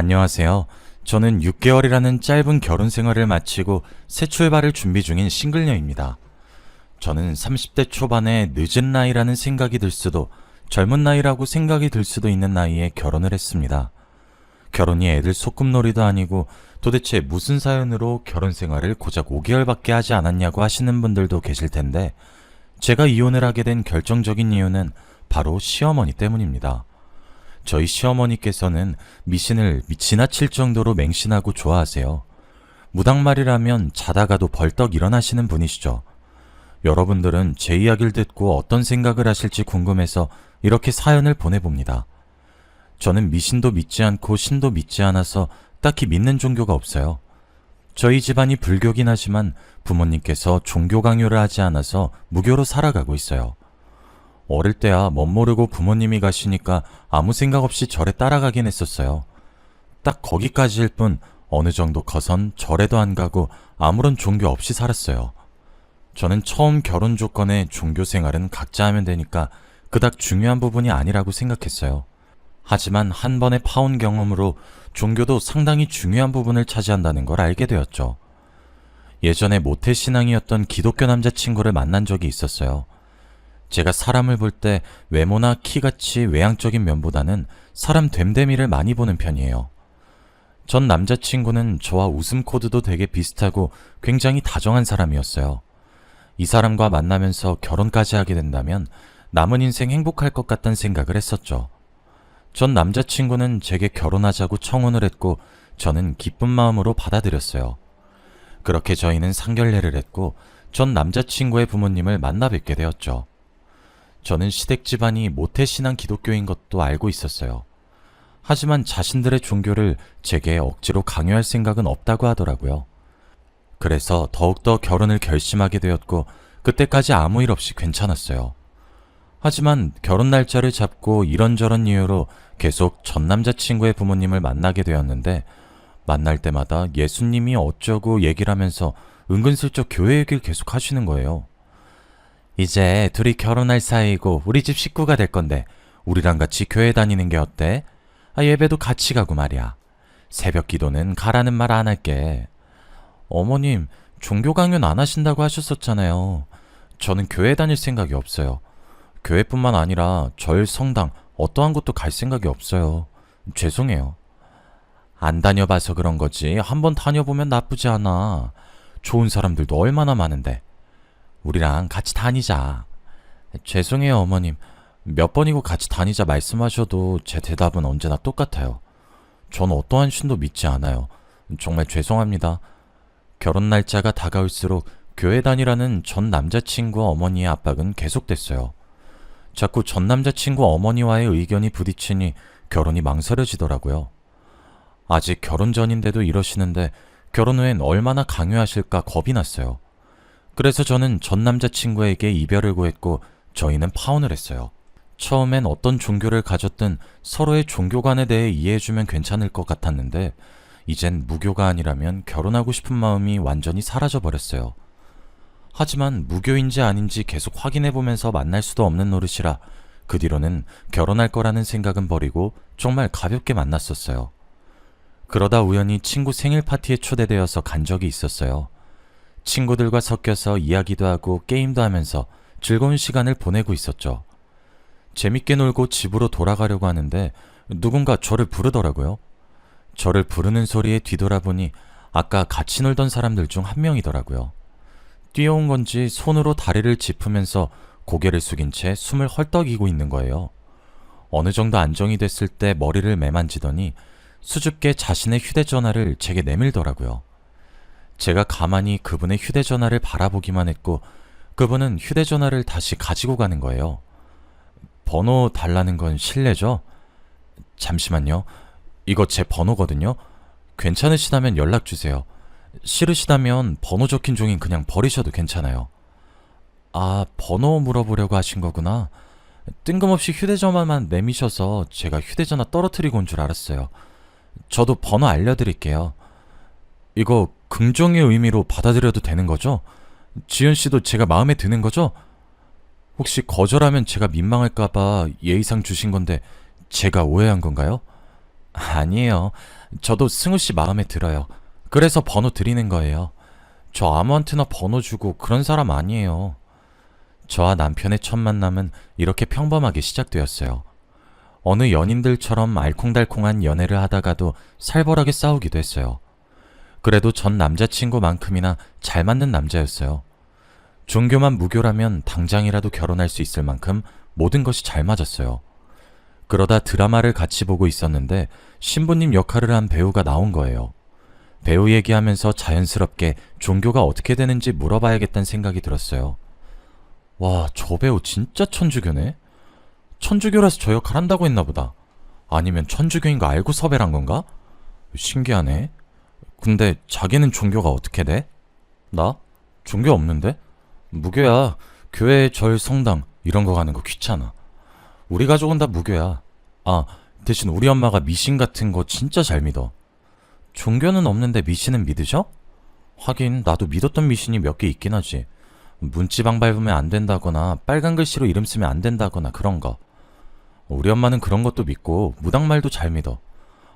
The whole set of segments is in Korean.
안녕하세요. 저는 6개월이라는 짧은 결혼 생활을 마치고 새 출발을 준비 중인 싱글녀입니다. 저는 30대 초반에 늦은 나이라는 생각이 들 수도 젊은 나이라고 생각이 들 수도 있는 나이에 결혼을 했습니다. 결혼이 애들 소꿉놀이도 아니고 도대체 무슨 사연으로 결혼 생활을 고작 5개월밖에 하지 않았냐고 하시는 분들도 계실 텐데 제가 이혼을 하게 된 결정적인 이유는 바로 시어머니 때문입니다. 저희 시어머니께서는 미신을 미- 지나칠 정도로 맹신하고 좋아하세요. 무당말이라면 자다가도 벌떡 일어나시는 분이시죠. 여러분들은 제 이야기를 듣고 어떤 생각을 하실지 궁금해서 이렇게 사연을 보내봅니다. 저는 미신도 믿지 않고 신도 믿지 않아서 딱히 믿는 종교가 없어요. 저희 집안이 불교긴 하지만 부모님께서 종교 강요를 하지 않아서 무교로 살아가고 있어요. 어릴 때야 멋 모르고 부모님이 가시니까 아무 생각 없이 절에 따라가긴 했었어요. 딱 거기까지일 뿐 어느 정도 커선 절에도 안 가고 아무런 종교 없이 살았어요. 저는 처음 결혼 조건에 종교 생활은 각자 하면 되니까 그닥 중요한 부분이 아니라고 생각했어요. 하지만 한 번의 파혼 경험으로 종교도 상당히 중요한 부분을 차지한다는 걸 알게 되었죠. 예전에 모태신앙이었던 기독교 남자친구를 만난 적이 있었어요. 제가 사람을 볼 때 외모나 키같이 외향적인 면보다는 사람 됨됨이를 많이 보는 편이에요. 전 남자친구는 저와 웃음 코드도 되게 비슷하고 굉장히 다정한 사람이었어요. 이 사람과 만나면서 결혼까지 하게 된다면 남은 인생 행복할 것 같다는 생각을 했었죠. 전 남자친구는 제게 결혼하자고 청혼을 했고 저는 기쁜 마음으로 받아들였어요. 그렇게 저희는 상견례를 했고 전 남자친구의 부모님을 만나 뵙게 되었죠. 저는 시댁 집안이 모태 신앙 기독교인 것도 알고 있었어요. 하지만 자신들의 종교를 제게 억지로 강요할 생각은 없다고 하더라고요. 그래서 더욱더 결혼을 결심하게 되었고, 그때까지 아무 일 없이 괜찮았어요. 하지만 결혼 날짜를 잡고 이런저런 이유로 계속 전 남자친구의 부모님을 만나게 되었는데, 만날 때마다 예수님이 어쩌고 얘기를 하면서 은근슬쩍 교회 얘기를 계속 하시는 거예요. 이제 둘이 결혼할 사이고 우리 집 식구가 될 건데 우리랑 같이 교회 다니는 게 어때? 아, 예배도 같이 가고 말이야. 새벽 기도는 가라는 말 안 할게. 어머님, 종교 강요는 안 하신다고 하셨었잖아요. 저는 교회 다닐 생각이 없어요. 교회뿐만 아니라 절, 성당, 어떠한 곳도 갈 생각이 없어요. 죄송해요. 안 다녀봐서 그런 거지. 한번 다녀보면 나쁘지 않아. 좋은 사람들도 얼마나 많은데. 우리랑 같이 다니자. 죄송해요, 어머님. 몇 번이고 같이 다니자 말씀하셔도 제 대답은 언제나 똑같아요. 전 어떠한 신도 믿지 않아요. 정말 죄송합니다. 결혼 날짜가 다가올수록 교회 다니라는 전 남자친구 어머니의 압박은 계속됐어요. 자꾸 전 남자친구 어머니와의 의견이 부딪히니 결혼이 망설여지더라고요. 아직 결혼 전인데도 이러시는데 결혼 후엔 얼마나 강요하실까 겁이 났어요. 그래서 저는 전 남자친구에게 이별을 구했고 저희는 파혼을 했어요. 처음엔 어떤 종교를 가졌든 서로의 종교관에 대해 이해해주면 괜찮을 것 같았는데 이젠 무교가 아니라면 결혼하고 싶은 마음이 완전히 사라져버렸어요. 하지만 무교인지 아닌지 계속 확인해보면서 만날 수도 없는 노릇이라 그 뒤로는 결혼할 거라는 생각은 버리고 정말 가볍게 만났었어요. 그러다 우연히 친구 생일 파티에 초대되어서 간 적이 있었어요. 친구들과 섞여서 이야기도 하고 게임도 하면서 즐거운 시간을 보내고 있었죠. 재밌게 놀고 집으로 돌아가려고 하는데 누군가 저를 부르더라고요. 저를 부르는 소리에 뒤돌아보니 아까 같이 놀던 사람들 중 한 명이더라고요. 뛰어온 건지 손으로 다리를 짚으면서 고개를 숙인 채 숨을 헐떡이고 있는 거예요. 어느 정도 안정이 됐을 때 머리를 매만지더니 수줍게 자신의 휴대전화를 제게 내밀더라고요. 제가 가만히 그분의 휴대전화를 바라보기만 했고 그분은 휴대전화를 다시 가지고 가는 거예요. 번호 달라는 건 실례죠? 잠시만요. 이거 제 번호거든요. 괜찮으시다면 연락 주세요. 싫으시다면 번호 적힌 종인 그냥 버리셔도 괜찮아요. 아, 번호 물어보려고 하신 거구나. 뜬금없이 휴대전화만 내미셔서 제가 휴대전화 떨어뜨리고 온 줄 알았어요. 저도 번호 알려드릴게요. 이거 긍정의 의미로 받아들여도 되는 거죠? 지연 씨도 제가 마음에 드는 거죠? 혹시 거절하면 제가 민망할까봐 예의상 주신 건데 제가 오해한 건가요? 아니에요. 저도 승우 씨 마음에 들어요. 그래서 번호 드리는 거예요. 저 아무한테나 번호 주고 그런 사람 아니에요. 저와 남편의 첫 만남은 이렇게 평범하게 시작되었어요. 어느 연인들처럼 알콩달콩한 연애를 하다가도 살벌하게 싸우기도 했어요. 그래도 전 남자친구만큼이나 잘 맞는 남자였어요. 종교만 무교라면 당장이라도 결혼할 수 있을 만큼 모든 것이 잘 맞았어요. 그러다 드라마를 같이 보고 있었는데 신부님 역할을 한 배우가 나온 거예요. 배우 얘기하면서 자연스럽게 종교가 어떻게 되는지 물어봐야겠다는 생각이 들었어요. 와, 저 배우 진짜 천주교네? 천주교라서 저 역할 한다고 했나 보다. 아니면 천주교인 거 알고 섭외를 한 건가? 신기하네. 근데 자기는 종교가 어떻게 돼? 나? 종교 없는데? 무교야. 교회, 절, 성당 이런 거 가는 거 귀찮아. 우리 가족은 다 무교야. 아, 대신 우리 엄마가 미신 같은 거 진짜 잘 믿어. 종교는 없는데 미신은 믿으셔? 하긴 나도 믿었던 미신이 몇 개 있긴 하지. 문지방 밟으면 안 된다거나 빨간 글씨로 이름 쓰면 안 된다거나 그런 거. 우리 엄마는 그런 것도 믿고 무당말도 잘 믿어.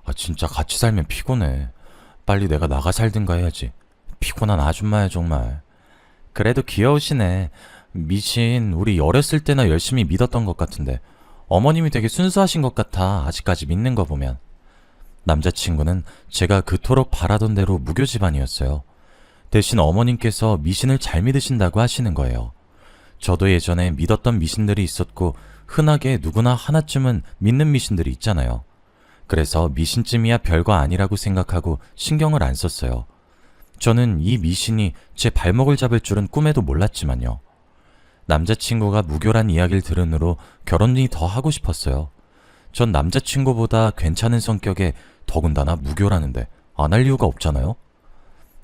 아 진짜 같이 살면 피곤해. 빨리 내가 나가 살든가 해야지. 피곤한 아줌마야 정말. 그래도 귀여우시네. 미신 우리 어렸을 때나 열심히 믿었던 것 같은데 어머님이 되게 순수하신 것 같아 아직까지 믿는 거 보면. 남자친구는 제가 그토록 바라던 대로 무교 집안이었어요. 대신 어머님께서 미신을 잘 믿으신다고 하시는 거예요. 저도 예전에 믿었던 미신들이 있었고 흔하게 누구나 하나쯤은 믿는 미신들이 있잖아요. 그래서 미신쯤이야 별거 아니라고 생각하고 신경을 안 썼어요. 저는 이 미신이 제 발목을 잡을 줄은 꿈에도 몰랐지만요. 남자친구가 무교란 이야기를 들은 후로 결혼이 더 하고 싶었어요. 전 남자친구보다 괜찮은 성격에 더군다나 무교라는데 안 할 이유가 없잖아요.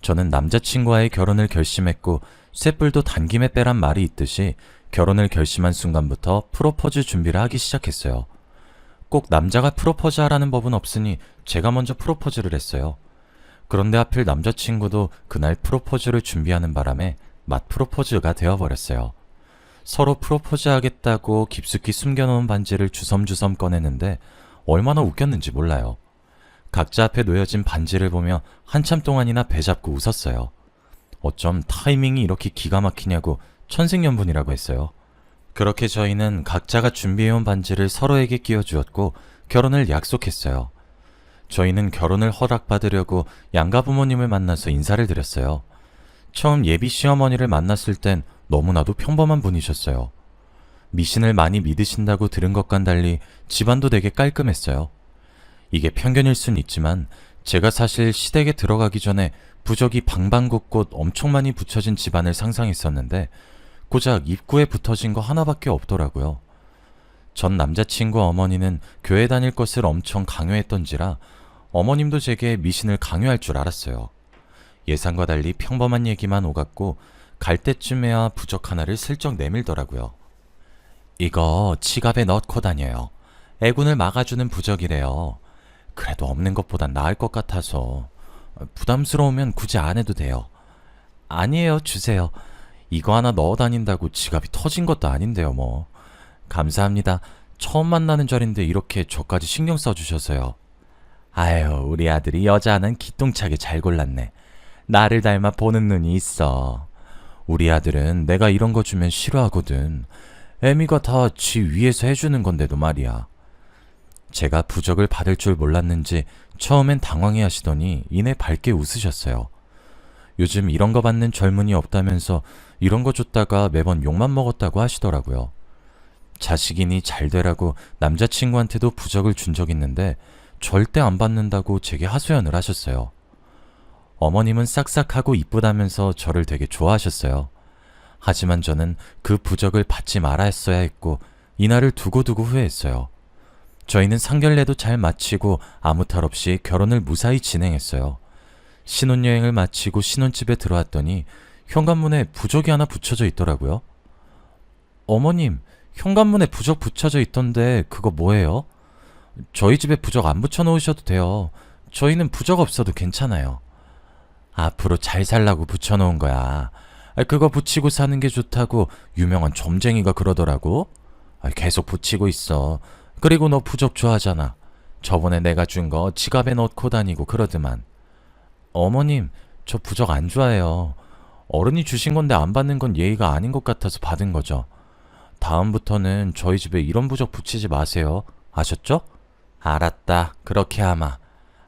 저는 남자친구와의 결혼을 결심했고 쇳불도 단김에 빼란 말이 있듯이 결혼을 결심한 순간부터 프로포즈 준비를 하기 시작했어요. 꼭 남자가 프로포즈 하라는 법은 없으니 제가 먼저 프로포즈를 했어요. 그런데 하필 남자친구도 그날 프로포즈를 준비하는 바람에 맛 프로포즈가 되어버렸어요. 서로 프로포즈 하겠다고 깊숙이 숨겨놓은 반지를 주섬주섬 꺼내는데 얼마나 웃겼는지 몰라요. 각자 앞에 놓여진 반지를 보며 한참 동안이나 배 잡고 웃었어요. 어쩜 타이밍이 이렇게 기가 막히냐고 천생연분이라고 했어요. 그렇게 저희는 각자가 준비해온 반지를 서로에게 끼워주었고 결혼을 약속했어요. 저희는 결혼을 허락받으려고 양가 부모님을 만나서 인사를 드렸어요. 처음 예비 시어머니를 만났을 땐 너무나도 평범한 분이셨어요. 미신을 많이 믿으신다고 들은 것과는 달리 집안도 되게 깔끔했어요. 이게 편견일 순 있지만 제가 사실 시댁에 들어가기 전에 부적이 방방곳곳 엄청 많이 붙여진 집안을 상상했었는데 고작 입구에 붙어진 거 하나밖에 없더라고요. 전 남자친구 어머니는 교회 다닐 것을 엄청 강요했던지라 어머님도 제게 미신을 강요할 줄 알았어요. 예상과 달리 평범한 얘기만 오갔고 갈 때쯤에야 부적 하나를 슬쩍 내밀더라고요. 이거 지갑에 넣고 다녀요. 애군을 막아주는 부적이래요. 그래도 없는 것보단 나을 것 같아서 부담스러우면 굳이 안 해도 돼요. 아니에요, 주세요. 이거 하나 넣어 다닌다고 지갑이 터진 것도 아닌데요, 뭐. 감사합니다. 처음 만나는 자리인데 이렇게 저까지 신경 써주셔서요. 아유, 우리 아들이 여자 하나는 기똥차게 잘 골랐네. 나를 닮아 보는 눈이 있어. 우리 아들은 내가 이런 거 주면 싫어하거든. 애미가 다 지 위에서 해주는 건데도 말이야. 제가 부적을 받을 줄 몰랐는지 처음엔 당황해 하시더니 이내 밝게 웃으셨어요. 요즘 이런 거 받는 젊은이 없다면서 이런 거 줬다가 매번 욕만 먹었다고 하시더라고요. 자식이니 잘 되라고 남자친구한테도 부적을 준 적 있는데 절대 안 받는다고 제게 하소연을 하셨어요. 어머님은 싹싹하고 이쁘다면서 저를 되게 좋아하셨어요. 하지만 저는 그 부적을 받지 말아 했어야 했고 이날을 두고두고 후회했어요. 저희는 상견례도 잘 마치고 아무 탈 없이 결혼을 무사히 진행했어요. 신혼여행을 마치고 신혼집에 들어왔더니 현관문에 부적이 하나 붙여져 있더라고요. 어머님, 현관문에 부적 붙여져 있던데 그거 뭐예요? 저희 집에 부적 안 붙여 놓으셔도 돼요. 저희는 부적 없어도 괜찮아요. 앞으로 잘 살라고 붙여 놓은 거야. 아, 그거 붙이고 사는 게 좋다고 유명한 점쟁이가 그러더라고. 아, 계속 붙이고 있어. 그리고 너 부적 좋아하잖아. 저번에 내가 준 거 지갑에 넣고 다니고 그러더만. 어머님, 저 부적 안 좋아해요. 어른이 주신 건데 안 받는 건 예의가 아닌 것 같아서 받은 거죠. 다음부터는 저희 집에 이런 부적 붙이지 마세요. 아셨죠? 알았다. 그렇게 하마.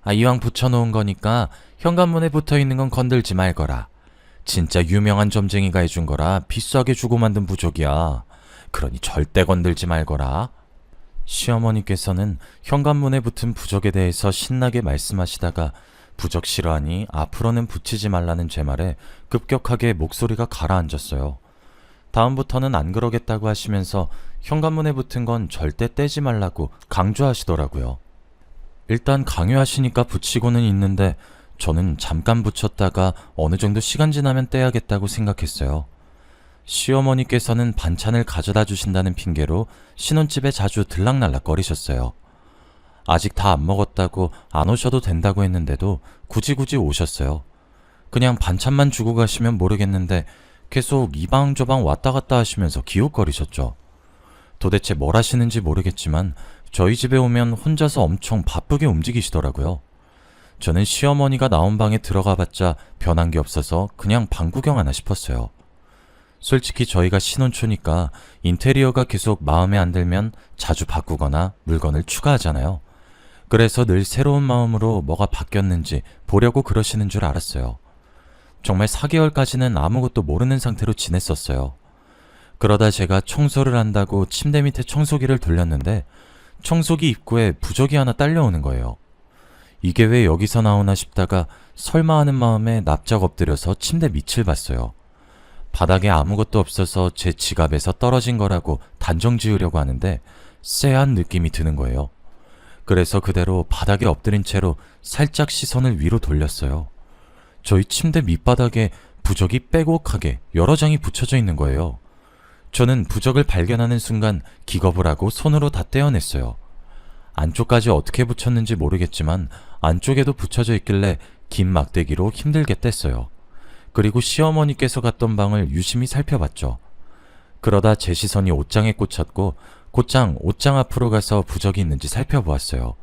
아, 이왕 붙여놓은 거니까 현관문에 붙어 있는 건 건들지 말거라. 진짜 유명한 점쟁이가 해준 거라 비싸게 주고 만든 부적이야. 그러니 절대 건들지 말거라. 시어머니께서는 현관문에 붙은 부적에 대해서 신나게 말씀하시다가 부적 싫어하니 앞으로는 붙이지 말라는 제 말에 급격하게 목소리가 가라앉았어요. 다음부터는 안 그러겠다고 하시면서 현관문에 붙은 건 절대 떼지 말라고 강조하시더라고요. 일단 강요하시니까 붙이고는 있는데 저는 잠깐 붙였다가 어느 정도 시간 지나면 떼야겠다고 생각했어요. 시어머니께서는 반찬을 가져다 주신다는 핑계로 신혼집에 자주 들락날락 거리셨어요. 아직 다 안 먹었다고 안 오셔도 된다고 했는데도 굳이 굳이 오셨어요. 그냥 반찬만 주고 가시면 모르겠는데 계속 이방저방 왔다 갔다 하시면서 기웃거리셨죠. 도대체 뭘 하시는지 모르겠지만 저희 집에 오면 혼자서 엄청 바쁘게 움직이시더라고요. 저는 시어머니가 나온 방에 들어가 봤자 변한 게 없어서 그냥 방 구경 하나 싶었어요. 솔직히 저희가 신혼초니까 인테리어가 계속 마음에 안 들면 자주 바꾸거나 물건을 추가하잖아요. 그래서 늘 새로운 마음으로 뭐가 바뀌었는지 보려고 그러시는 줄 알았어요. 정말 4개월까지는 아무것도 모르는 상태로 지냈었어요. 그러다 제가 청소를 한다고 침대 밑에 청소기를 돌렸는데 청소기 입구에 부적이 하나 딸려오는 거예요. 이게 왜 여기서 나오나 싶다가 설마 하는 마음에 납작 엎드려서 침대 밑을 봤어요. 바닥에 아무것도 없어서 제 지갑에서 떨어진 거라고 단정 지으려고 하는데 쎄한 느낌이 드는 거예요. 그래서 그대로 바닥에 엎드린 채로 살짝 시선을 위로 돌렸어요. 저희 침대 밑바닥에 부적이 빼곡하게 여러 장이 붙여져 있는 거예요. 저는 부적을 발견하는 순간 기겁을 하고 손으로 다 떼어냈어요. 안쪽까지 어떻게 붙였는지 모르겠지만 안쪽에도 붙여져 있길래 긴 막대기로 힘들게 뗐어요. 그리고 시어머니께서 갔던 방을 유심히 살펴봤죠. 그러다 제 시선이 옷장에 꽂혔고 곧장 옷장 앞으로 가서 부적이 있는지 살펴보았어요.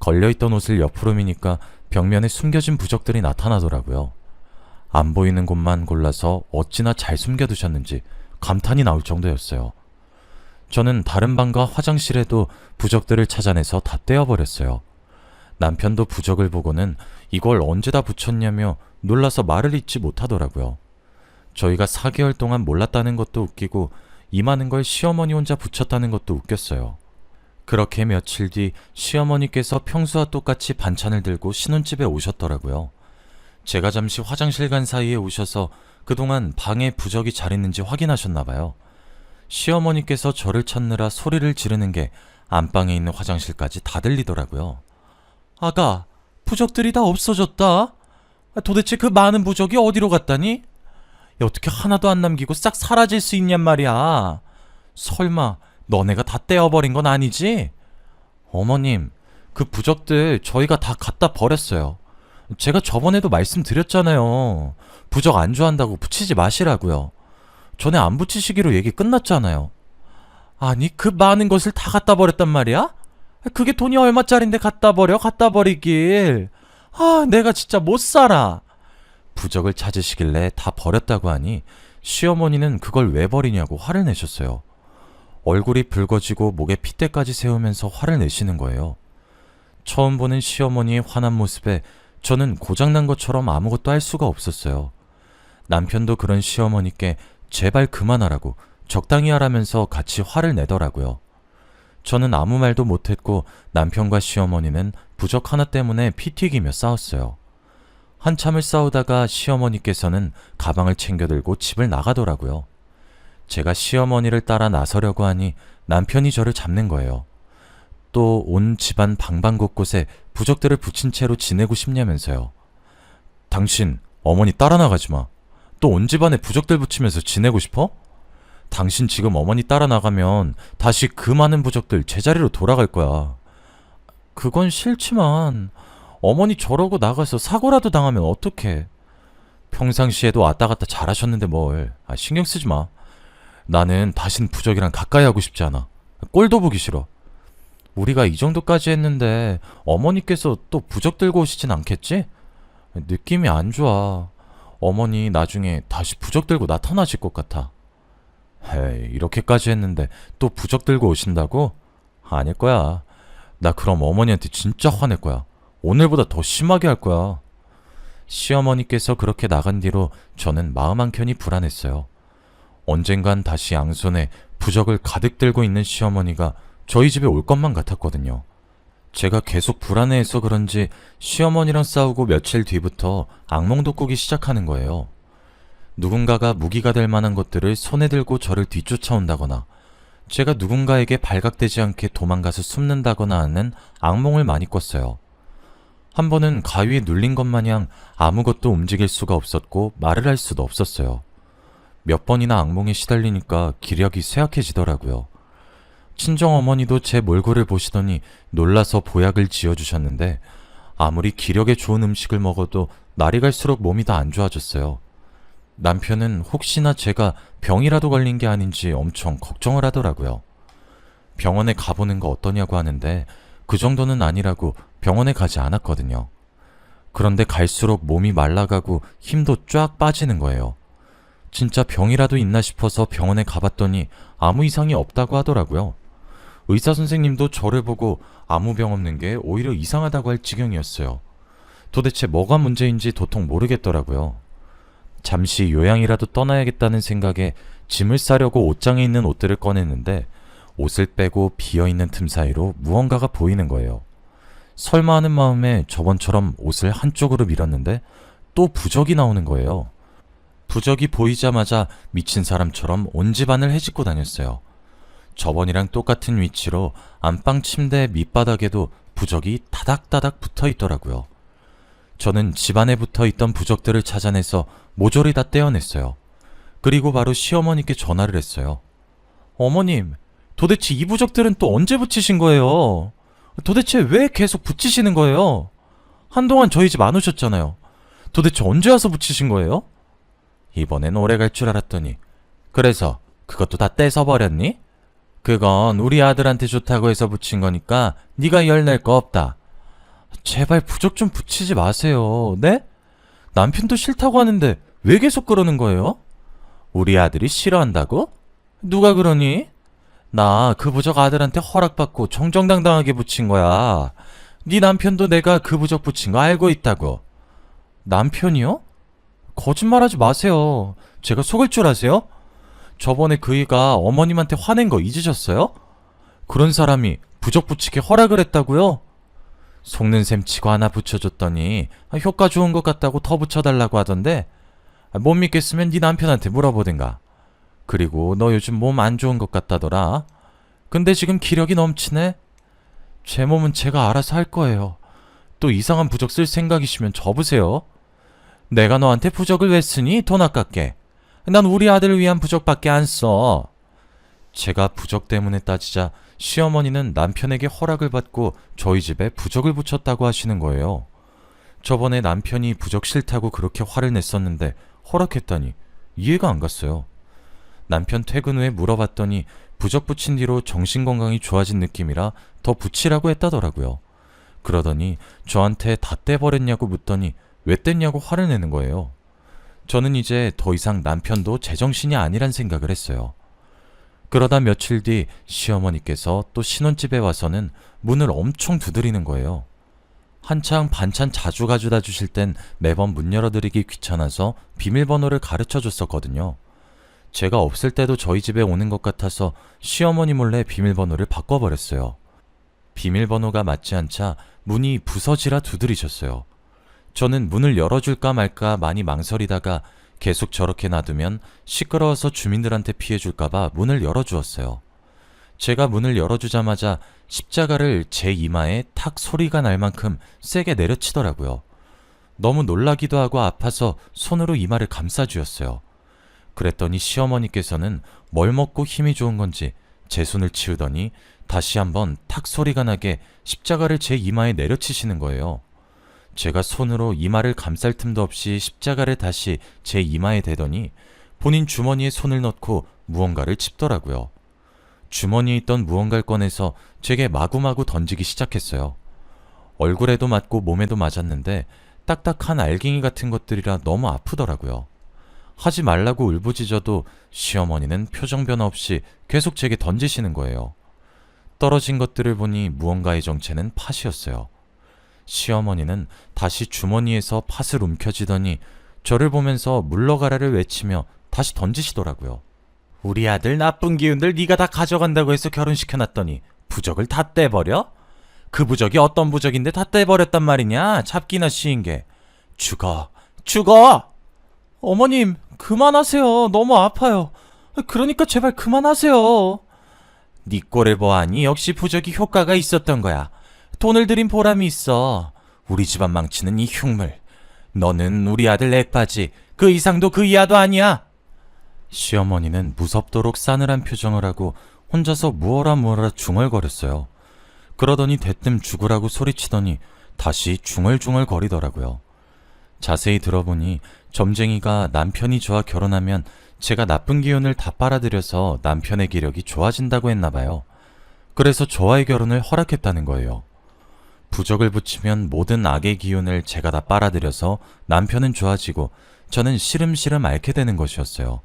걸려있던 옷을 옆으로 미니까 벽면에 숨겨진 부적들이 나타나더라고요. 안 보이는 곳만 골라서 어찌나 잘 숨겨두셨는지 감탄이 나올 정도였어요. 저는 다른 방과 화장실에도 부적들을 찾아내서 다 떼어버렸어요. 남편도 부적을 보고는 이걸 언제 다 붙였냐며 놀라서 말을 잇지 못하더라고요. 저희가 4개월 동안 몰랐다는 것도 웃기고 이 많은 걸 시어머니 혼자 붙였다는 것도 웃겼어요. 그렇게 며칠 뒤 시어머니께서 평소와 똑같이 반찬을 들고 신혼집에 오셨더라고요. 제가 잠시 화장실 간 사이에 오셔서 그동안 방에 부적이 잘 있는지 확인하셨나 봐요. 시어머니께서 저를 찾느라 소리를 지르는 게 안방에 있는 화장실까지 다 들리더라고요. 아가, 부적들이 다 없어졌다. 아, 도대체 그 많은 부적이 어디로 갔다니? 야, 어떻게 하나도 안 남기고 싹 사라질 수 있냔 말이야. 설마 너네가 다 떼어버린 건 아니지? 어머님, 그 부적들 저희가 다 갖다 버렸어요. 제가 저번에도 말씀드렸잖아요. 부적 안 좋아한다고 붙이지 마시라고요. 전에 안 붙이시기로 얘기 끝났잖아요. 아니, 그 많은 것을 다 갖다 버렸단 말이야? 그게 돈이 얼마짜린데 갖다 버려? 갖다 버리길. 아, 내가 진짜 못 살아. 부적을 찾으시길래 다 버렸다고 하니 시어머니는 그걸 왜 버리냐고 화를 내셨어요. 얼굴이 붉어지고 목에 핏대까지 세우면서 화를 내시는 거예요. 처음 보는 시어머니의 화난 모습에 저는 고장난 것처럼 아무것도 할 수가 없었어요. 남편도 그런 시어머니께 제발 그만하라고 적당히 하라면서 같이 화를 내더라고요. 저는 아무 말도 못했고 남편과 시어머니는 부적 하나 때문에 피 튀기며 싸웠어요. 한참을 싸우다가 시어머니께서는 가방을 챙겨 들고 집을 나가더라고요. 제가 시어머니를 따라 나서려고 하니 남편이 저를 잡는 거예요. 또 온 집안 방방곳곳에 부적들을 붙인 채로 지내고 싶냐면서요. 당신 어머니 따라 나가지 마. 또 온 집안에 부적들 붙이면서 지내고 싶어? 당신 지금 어머니 따라 나가면 다시 그 많은 부적들 제자리로 돌아갈 거야. 그건 싫지만 어머니 저러고 나가서 사고라도 당하면 어떡해. 평상시에도 왔다 갔다 잘하셨는데 뭘. 아, 신경 쓰지 마. 나는 다신 부적이랑 가까이 하고 싶지 않아. 꼴도 보기 싫어. 우리가 이 정도까지 했는데 어머니께서 또 부적 들고 오시진 않겠지? 느낌이 안 좋아. 어머니 나중에 다시 부적 들고 나타나실 것 같아. 헤이, 이렇게까지 했는데 또 부적 들고 오신다고? 아닐 거야. 나 그럼 어머니한테 진짜 화낼 거야. 오늘보다 더 심하게 할 거야. 시어머니께서 그렇게 나간 뒤로 저는 마음 한켠이 불안했어요. 언젠간 다시 양손에 부적을 가득 들고 있는 시어머니가 저희 집에 올 것만 같았거든요. 제가 계속 불안해해서 그런지 시어머니랑 싸우고 며칠 뒤부터 악몽도 꾸기 시작하는 거예요. 누군가가 무기가 될 만한 것들을 손에 들고 저를 뒤쫓아온다거나 제가 누군가에게 발각되지 않게 도망가서 숨는다거나 하는 악몽을 많이 꿨어요. 한 번은 가위에 눌린 것 마냥 아무것도 움직일 수가 없었고 말을 할 수도 없었어요. 몇 번이나 악몽에 시달리니까 기력이 쇠약해지더라고요. 친정 어머니도 제 몰골을 보시더니 놀라서 보약을 지어주셨는데 아무리 기력에 좋은 음식을 먹어도 날이 갈수록 몸이 더안 좋아졌어요. 남편은 혹시나 제가 병이라도 걸린 게 아닌지 엄청 걱정을 하더라고요. 병원에 가보는 거 어떠냐고 하는데 그 정도는 아니라고 병원에 가지 않았거든요. 그런데 갈수록 몸이 말라가고 힘도 쫙 빠지는 거예요. 진짜 병이라도 있나 싶어서 병원에 가봤더니 아무 이상이 없다고 하더라고요. 의사 선생님도 저를 보고 아무 병 없는 게 오히려 이상하다고 할 지경이었어요. 도대체 뭐가 문제인지 도통 모르겠더라고요. 잠시 요양이라도 떠나야겠다는 생각에 짐을 싸려고 옷장에 있는 옷들을 꺼냈는데 옷을 빼고 비어있는 틈 사이로 무언가가 보이는 거예요. 설마 하는 마음에 저번처럼 옷을 한쪽으로 밀었는데 또 부적이 나오는 거예요. 부적이 보이자마자 미친 사람처럼 온 집안을 헤집고 다녔어요. 저번이랑 똑같은 위치로 안방 침대 밑바닥에도 부적이 다닥다닥 붙어 있더라고요. 저는 집안에 붙어 있던 부적들을 찾아내서 모조리 다 떼어냈어요. 그리고 바로 시어머니께 전화를 했어요. 어머님, 도대체 이 부적들은 또 언제 붙이신 거예요? 도대체 왜 계속 붙이시는 거예요? 한동안 저희 집 안 오셨잖아요. 도대체 언제 와서 붙이신 거예요? 이번엔 오래 갈 줄 알았더니 그래서 그것도 다 떼서 버렸니? 그건 우리 아들한테 좋다고 해서 붙인 거니까 네가 열낼 거 없다. 제발 부적 좀 붙이지 마세요. 네? 남편도 싫다고 하는데 왜 계속 그러는 거예요? 우리 아들이 싫어한다고? 누가 그러니? 나 그 부적 아들한테 허락받고 정정당당하게 붙인 거야. 네 남편도 내가 그 부적 붙인 거 알고 있다고. 남편이요? 거짓말하지 마세요. 제가 속을 줄 아세요? 저번에 그이가 어머님한테 화낸 거 잊으셨어요? 그런 사람이 부적 붙이게 허락을 했다고요? 속는 셈 치고 하나 붙여줬더니 아, 효과 좋은 것 같다고 더 붙여달라고 하던데 아, 못 믿겠으면 네 남편한테 물어보든가. 그리고 너 요즘 몸 안 좋은 것 같다더라. 근데 지금 기력이 넘치네. 제 몸은 제가 알아서 할 거예요. 또 이상한 부적 쓸 생각이시면 접으세요. 내가 너한테 부적을 왜 쓰니? 돈 아깝게. 난 우리 아들을 위한 부적밖에 안 써. 제가 부적 때문에 따지자 시어머니는 남편에게 허락을 받고 저희 집에 부적을 붙였다고 하시는 거예요. 저번에 남편이 부적 싫다고 그렇게 화를 냈었는데 허락했다니 이해가 안 갔어요. 남편 퇴근 후에 물어봤더니 부적 붙인 뒤로 정신건강이 좋아진 느낌이라 더 붙이라고 했다더라고요. 그러더니 저한테 다 떼버렸냐고 묻더니 왜 뗐냐고 화를 내는 거예요. 저는 이제 더 이상 남편도 제정신이 아니란 생각을 했어요. 그러다 며칠 뒤 시어머니께서 또 신혼집에 와서는 문을 엄청 두드리는 거예요. 한창 반찬 자주 가져다 주실 땐 매번 문 열어드리기 귀찮아서 비밀번호를 가르쳐 줬었거든요. 제가 없을 때도 저희 집에 오는 것 같아서 시어머니 몰래 비밀번호를 바꿔버렸어요. 비밀번호가 맞지 않자 문이 부서지라 두드리셨어요. 저는 문을 열어줄까 말까 많이 망설이다가 계속 저렇게 놔두면 시끄러워서 주민들한테 피해줄까봐 문을 열어주었어요. 제가 문을 열어주자마자 십자가를 제 이마에 탁 소리가 날 만큼 세게 내려치더라고요. 너무 놀라기도 하고 아파서 손으로 이마를 감싸주었어요. 그랬더니 시어머니께서는 뭘 먹고 힘이 좋은 건지 제 손을 치우더니 다시 한번 탁 소리가 나게 십자가를 제 이마에 내려치시는 거예요. 제가 손으로 이마를 감쌀 틈도 없이 십자가를 다시 제 이마에 대더니 본인 주머니에 손을 넣고 무언가를 칩더라고요. 주머니에 있던 무언가를 꺼내서 제게 마구마구 던지기 시작했어요. 얼굴에도 맞고 몸에도 맞았는데 딱딱한 알갱이 같은 것들이라 너무 아프더라고요. 하지 말라고 울부짖어도 시어머니는 표정 변화 없이 계속 제게 던지시는 거예요. 떨어진 것들을 보니 무언가의 정체는 팥이었어요. 시어머니는 다시 주머니에서 팥을 움켜쥐더니 저를 보면서 물러가라를 외치며 다시 던지시더라고요. 우리 아들 나쁜 기운들 네가 다 가져간다고 해서 결혼시켜놨더니 부적을 다 떼버려? 그 부적이 어떤 부적인데 다 떼버렸단 말이냐? 잡기나 쉬인 게. 죽어, 죽어! 어머님, 그만하세요. 너무 아파요. 그러니까 제발 그만하세요. 네 꼴을 보아하니 역시 부적이 효과가 있었던 거야. 돈을 들인 보람이 있어. 우리 집안 망치는 이 흉물. 너는 우리 아들 액바지. 그 이상도 그 이하도 아니야. 시어머니는 무섭도록 싸늘한 표정을 하고 혼자서 무어라 무어라 중얼거렸어요. 그러더니 대뜸 죽으라고 소리치더니 다시 중얼중얼 거리더라고요. 자세히 들어보니 점쟁이가 남편이 저와 결혼하면 제가 나쁜 기운을 다 빨아들여서 남편의 기력이 좋아진다고 했나 봐요. 그래서 저와의 결혼을 허락했다는 거예요. 부적을 붙이면 모든 악의 기운을 제가 다 빨아들여서 남편은 좋아지고 저는 시름시름 앓게 되는 것이었어요.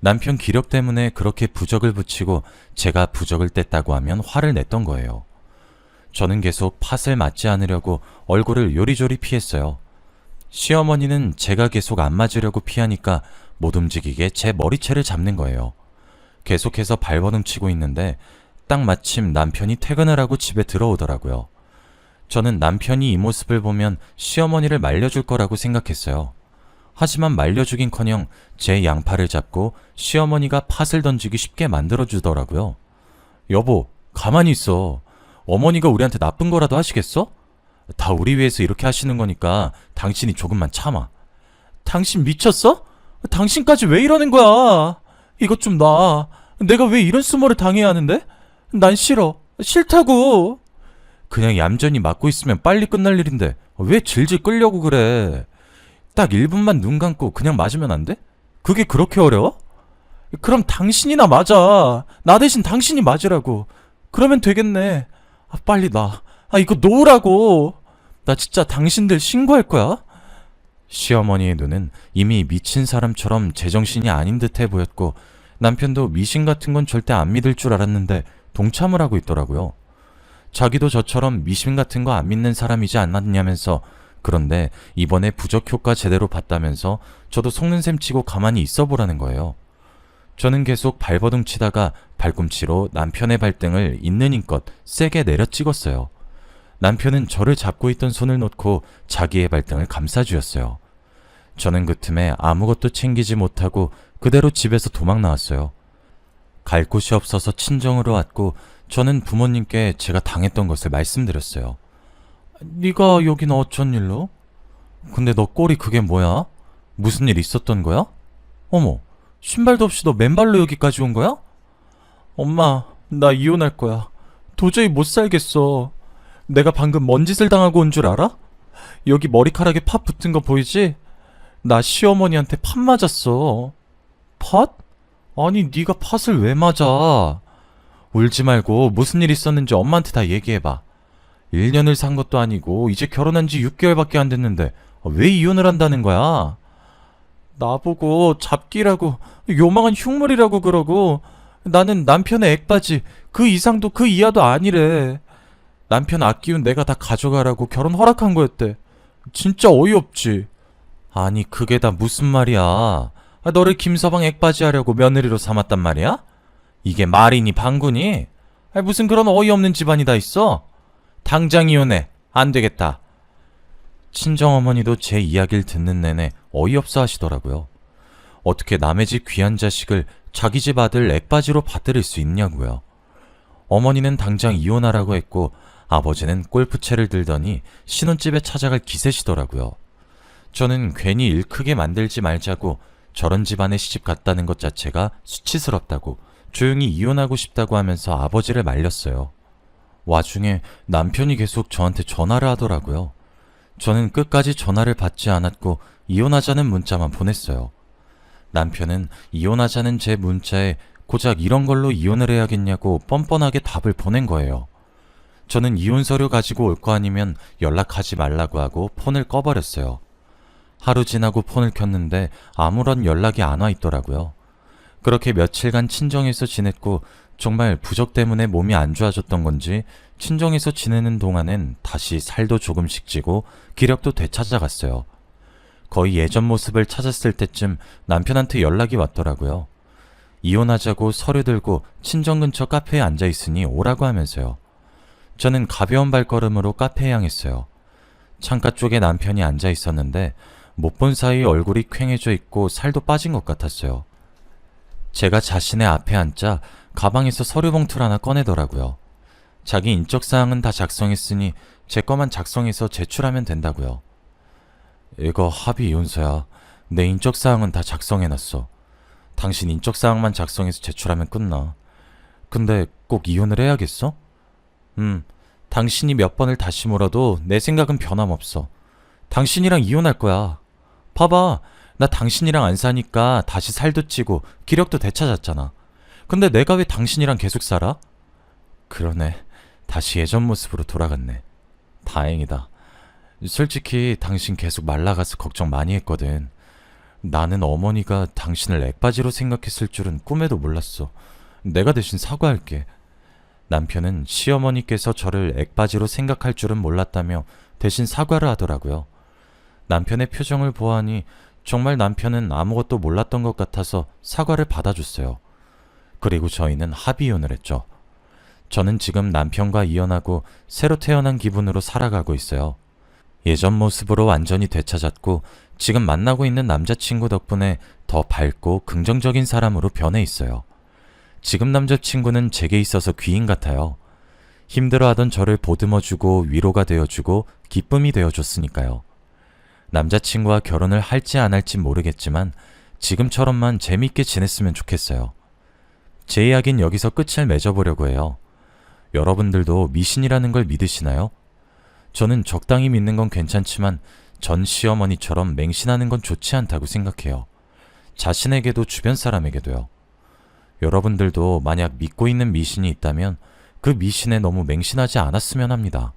남편 기력 때문에 그렇게 부적을 붙이고 제가 부적을 뗐다고 하면 화를 냈던 거예요. 저는 계속 팥을 맞지 않으려고 얼굴을 요리조리 피했어요. 시어머니는 제가 계속 안 맞으려고 피하니까 못 움직이게 제 머리채를 잡는 거예요. 계속해서 발버둥 치고 있는데 딱 마침 남편이 퇴근을 하고 집에 들어오더라고요. 저는 남편이 이 모습을 보면 시어머니를 말려줄 거라고 생각했어요. 하지만 말려주긴 커녕 제 양팔을 잡고 시어머니가 팥을 던지기 쉽게 만들어주더라고요. 여보, 가만히 있어. 어머니가 우리한테 나쁜 거라도 하시겠어? 다 우리 위해서 이렇게 하시는 거니까 당신이 조금만 참아. 당신 미쳤어? 당신까지 왜 이러는 거야? 이것 좀 놔. 내가 왜 이런 수모를 당해야 하는데? 난 싫어. 싫다고. 그냥 얌전히 맞고 있으면 빨리 끝날 일인데 왜 질질 끌려고 그래? 딱 1분만 눈 감고 그냥 맞으면 안 돼? 그게 그렇게 어려워? 그럼 당신이나 맞아. 나 대신 당신이 맞으라고. 그러면 되겠네. 아, 빨리 나. 아, 이거 놓으라고. 나 진짜 당신들 신고할 거야. 시어머니의 눈은 이미 미친 사람처럼 제정신이 아닌 듯해 보였고 남편도 미신 같은 건 절대 안 믿을 줄 알았는데 동참을 하고 있더라고요. 자기도 저처럼 미신 같은 거 안 믿는 사람이지 않았냐면서 그런데 이번에 부적 효과 제대로 봤다면서 저도 속는 셈 치고 가만히 있어 보라는 거예요. 저는 계속 발버둥 치다가 발꿈치로 남편의 발등을 있는 힘껏 세게 내려 찍었어요. 남편은 저를 잡고 있던 손을 놓고 자기의 발등을 감싸주었어요. 저는 그 틈에 아무것도 챙기지 못하고 그대로 집에서 도망 나왔어요. 갈 곳이 없어서 친정으로 왔고 저는 부모님께 제가 당했던 것을 말씀드렸어요. 네가 여긴 어쩐 일로? 근데 너 꼴이 그게 뭐야? 무슨 일 있었던 거야? 어머, 신발도 없이 너 맨발로 여기까지 온 거야? 엄마, 나 이혼할 거야. 도저히 못 살겠어. 내가 방금 뭔 짓을 당하고 온 줄 알아? 여기 머리카락에 팥 붙은 거 보이지? 나 시어머니한테 팥 맞았어. 팥? 아니 네가 팥을 왜 맞아? 울지 말고 무슨 일 있었는지 엄마한테 다 얘기해봐. 1년을 산 것도 아니고 이제 결혼한 지 6개월밖에 안 됐는데 왜 이혼을 한다는 거야? 나보고 잡기라고 요망한 흉물이라고 그러고 나는 남편의 액바지 그 이상도 그 이하도 아니래. 남편 아끼운 내가 다 가져가라고 결혼 허락한 거였대. 진짜 어이없지. 아니 그게 다 무슨 말이야. 아, 너를 김서방 액바지 하려고 며느리로 삼았단 말이야? 이게 말이니 방구니? 아, 무슨 그런 어이없는 집안이 다 있어? 당장 이혼해. 안 되겠다. 친정어머니도 제 이야기를 듣는 내내 어이없어 하시더라고요. 어떻게 남의 집 귀한 자식을 자기 집 아들 액바지로 받들일 수 있냐고요. 어머니는 당장 이혼하라고 했고 아버지는 골프채를 들더니 신혼집에 찾아갈 기세시더라고요. 저는 괜히 일 크게 만들지 말자고 저런 집안에 시집 갔다는 것 자체가 수치스럽다고 조용히 이혼하고 싶다고 하면서 아버지를 말렸어요. 와중에 남편이 계속 저한테 전화를 하더라고요. 저는 끝까지 전화를 받지 않았고 이혼하자는 문자만 보냈어요. 남편은 이혼하자는 제 문자에 고작 이런 걸로 이혼을 해야겠냐고 뻔뻔하게 답을 보낸 거예요. 저는 이혼 서류 가지고 올 거 아니면 연락하지 말라고 하고 폰을 꺼버렸어요. 하루 지나고 폰을 켰는데 아무런 연락이 안 와 있더라고요. 그렇게 며칠간 친정에서 지냈고 정말 부적 때문에 몸이 안 좋아졌던 건지 친정에서 지내는 동안엔 다시 살도 조금씩 찌고 기력도 되찾아갔어요. 거의 예전 모습을 찾았을 때쯤 남편한테 연락이 왔더라고요. 이혼하자고 서류 들고 친정 근처 카페에 앉아 있으니 오라고 하면서요. 저는 가벼운 발걸음으로 카페에 향했어요. 창가 쪽에 남편이 앉아 있었는데 못 본 사이 얼굴이 퀭해져 있고 살도 빠진 것 같았어요. 제가 자신의 앞에 앉자 가방에서 서류 봉투를 하나 꺼내더라고요. 자기 인적 사항은 다 작성했으니 제 거만 작성해서 제출하면 된다고요. 이거 합의 이혼서야. 내 인적 사항은 다 작성해놨어. 당신 인적 사항만 작성해서 제출하면 끝나. 근데 꼭 이혼을 해야겠어? 음, 당신이 몇 번을 다시 물어도 내 생각은 변함없어. 당신이랑 이혼할 거야. 봐봐, 나 당신이랑 안 사니까 다시 살도 찌고 기력도 되찾았잖아. 근데 내가 왜 당신이랑 계속 살아? 그러네. 다시 예전 모습으로 돌아갔네. 다행이다. 솔직히 당신 계속 말라가서 걱정 많이 했거든. 나는 어머니가 당신을 액바지로 생각했을 줄은 꿈에도 몰랐어. 내가 대신 사과할게. 남편은 시어머니께서 저를 액바지로 생각할 줄은 몰랐다며 대신 사과를 하더라고요. 남편의 표정을 보아하니 정말 남편은 아무것도 몰랐던 것 같아서 사과를 받아줬어요. 그리고 저희는 합의혼을 했죠. 저는 지금 남편과 이혼하고 새로 태어난 기분으로 살아가고 있어요. 예전 모습으로 완전히 되찾았고 지금 만나고 있는 남자친구 덕분에 더 밝고 긍정적인 사람으로 변해 있어요. 지금 남자친구는 제게 있어서 귀인 같아요. 힘들어하던 저를 보듬어주고 위로가 되어주고 기쁨이 되어줬으니까요. 남자친구와 결혼을 할지 안 할지 모르겠지만 지금처럼만 재밌게 지냈으면 좋겠어요. 제 이야기는 여기서 끝을 맺어보려고 해요. 여러분들도 미신이라는 걸 믿으시나요? 저는 적당히 믿는 건 괜찮지만 전 시어머니처럼 맹신하는 건 좋지 않다고 생각해요. 자신에게도 주변 사람에게도요. 여러분들도 만약 믿고 있는 미신이 있다면 그 미신에 너무 맹신하지 않았으면 합니다.